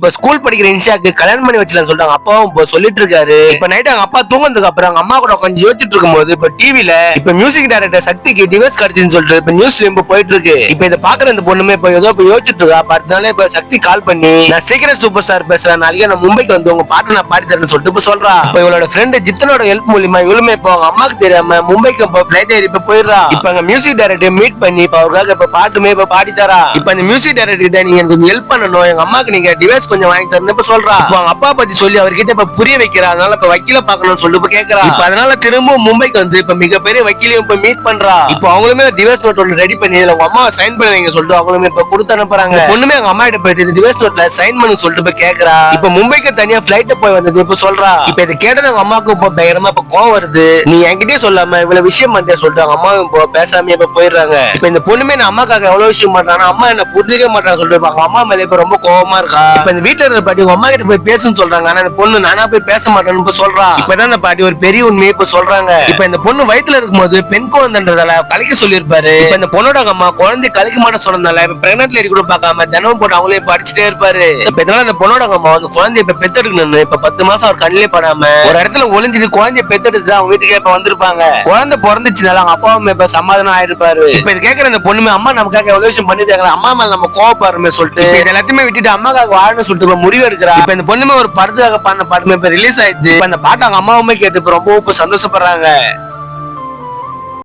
இப்ப ஸ்கூல் படிக்கிற இன்ஷாக்கு கல்யாணம் பண்ணி வச்சலாம் சொல்றாங்க அப்பாவும் இப்ப சொல்லிட்டு இருக்காரு இப்ப நைட் அவங்க அப்பா தூங்கினதுக்கு அப்புறம் அவங்க அம்மா கூட கொஞ்சம் யோசிச்சுட்டு இருக்கும்போது இப்ப டிவில இப்ப மியூசிக் டைரக்டர் சக்திக்கு டிவோர்ஸ் கிடைச்சுன்னு சொல்லிட்டு இப்ப நியூஸ்ல இப்ப போயிட்டு இருக்கு இப்ப இதை பாக்குற இந்த பொண்ணுமே இப்ப ஏதோ இப்ப யோசிச்சுட்டு இருக்கா. அப்ப அதனால இப்ப சக்தி கால் பண்ணி நான் சீக்கிரம் சூப்பர் ஸ்டார் பேசுறேன். நாளைக்கு நான் மும்பைக்கு வந்து உங்க பாட்டு நான் பாடி தரேன்னு சொல்லிட்டு இப்ப சொல்றா. இப்ப இவளோட ஃப்ரெண்டு ஜித்தனோட ஹெல்ப் மூலியமா இவளுமே இப்ப அவங்க அம்மாக்கு தெரியாம மும்பைக்கு இப்போ பிளைட் ஏறி இப்ப போயிடுறா. இப்ப அங்க மியூசிக் டைரக்டர் மீட் பண்ணி இப்ப அவருக்காக இப்ப பாட்டுமே இப்ப பாடி தரா இப்ப அந்த மியூசிக் டைரக்டர் கிட்ட நீங்க எனக்கு ஹெல்ப் பண்ணணும். எங்க அம்மாக்கு நீங்க டிவைஸ் கொஞ்சம் வாங்கி தரணும் இப்ப சொல்றா. அவங்க அப்பா பத்தி சொல்லி அவர்கிட்ட இப்ப புரிய வைக்கிறா. அதனால இப்ப வக்கீல பாக்கணும்னு சொல்லிட்டு இப்ப கேக்குறா. இப்ப அதனால திரும்பவும் மும்பைக்கு வந்து இப்ப மிகப்பெரிய வக்கீலையும் இப்ப மீட் பண்றா. இப்ப அவங்களுமே டிவைஸ் நோட் ஒன்று ரெடி பண்ணி இதுல அம்மா சைன் பண்ண வைங்க சொல்லிட்டு அவங்களுமே இப்ப கொடுத்து அனுப்புறாங்க. பொண்ணுமே அவங்க அம்மா கிட்ட போயிட்டு இந்த டிவைஸ் நோட்ல சைன் பண்ணு சொல்லிட்டு இப்ப கேக்குறா. இப்ப மும்பைக்கு தனியா பிளைட் போய் வந்தது இப்ப சொல்றா. இப்ப இதை கேட்டது அவங்க அம்மாவுக்கு இப்ப பயங்கரமா இப்ப கோவம் வருது. நீ என்கிட்டயே சொல்லாம இவ்வளவு விஷயம் பண்ணிட்டே சொல்லிட்டு அவங்க அம்மா இப்போ பேசாம இப்ப போயிடுறாங்க. இப்ப இந்த பொண்ணுமே நான் அம்மாக்காக எவ்வளவு விஷயம் பண்றாங்க அம்மா என்ன புரிஞ்சுக்க மாட்டாங்க சொல்லிட்டு அவங்க அம்மா மேல இப்ப ரொம்ப கோவமா இருக்கா? அந்த வீட்டுல இருக்கிற பாட்டி உங்க அம்மா கிட்ட போய் பேசுன்னு சொல்றாங்க. ஆனா அந்த பொண்ணு நானா போய் பேச மாட்டேன்னு இப்ப சொல்றா. இப்பதான் இந்த பாட்டி ஒரு பெரிய உண்மையை இப்ப சொல்றாங்க. இப்ப இந்த பொண்ணு வயித்துல இருக்கும்போது பெண் குழந்தைன்றதால கலைக்க சொல்லியிருப்பாரு. இப்ப இந்த பொண்ணோட அம்மா குழந்தை கலைக்க மாட்ட சொன்னதால இப்ப பிரெக்னன்ட் இருக்க கூட பாக்காம தினமும் போட்டு அவங்களே இப்ப அடிச்சுட்டே இருப்பாரு. இப்ப இதனால அந்த பொண்ணோட அம்மா வந்து குழந்தைய இப்ப பெத்தெடுக்கணும்னு இப்ப பத்து மாசம் அவர் கண்ணிலே படாம ஒரு இடத்துல ஒளிஞ்சிட்டு குழந்தைய பெத்தெடுத்து அவங்க வீட்டுக்கே இப்ப வந்திருப்பாங்க. குழந்தை பிறந்துச்சுனால அவங்க அப்பாவும் இப்ப சமாதானம் ஆயிருப்பாரு. இப்ப இது கேக்குற இந்த பொண்ணுமே அம்மா நமக்காக எவ்வளவு விஷயம் பண்ணிருக்காங்க அம்மா மேல நம்ம கோவப்பாருமே சொல்லிட்டு எல்லாத்தையுமே விட்டுட்டு அம்மாக்காக வாழணும்னு சுட்டு முடிவு எடுக்கிறா. இப்ப இந்த பொண்ணுமே ஒரு படத்துக்காக பண்ண படமே இப்ப ரிலீஸ் ஆயிடுச்சு. இப்ப அந்த பாட்டு அவங்க அம்மாவுமே கேட்டு இப்ப ரொம்ப சந்தோஷப்படுறாங்க.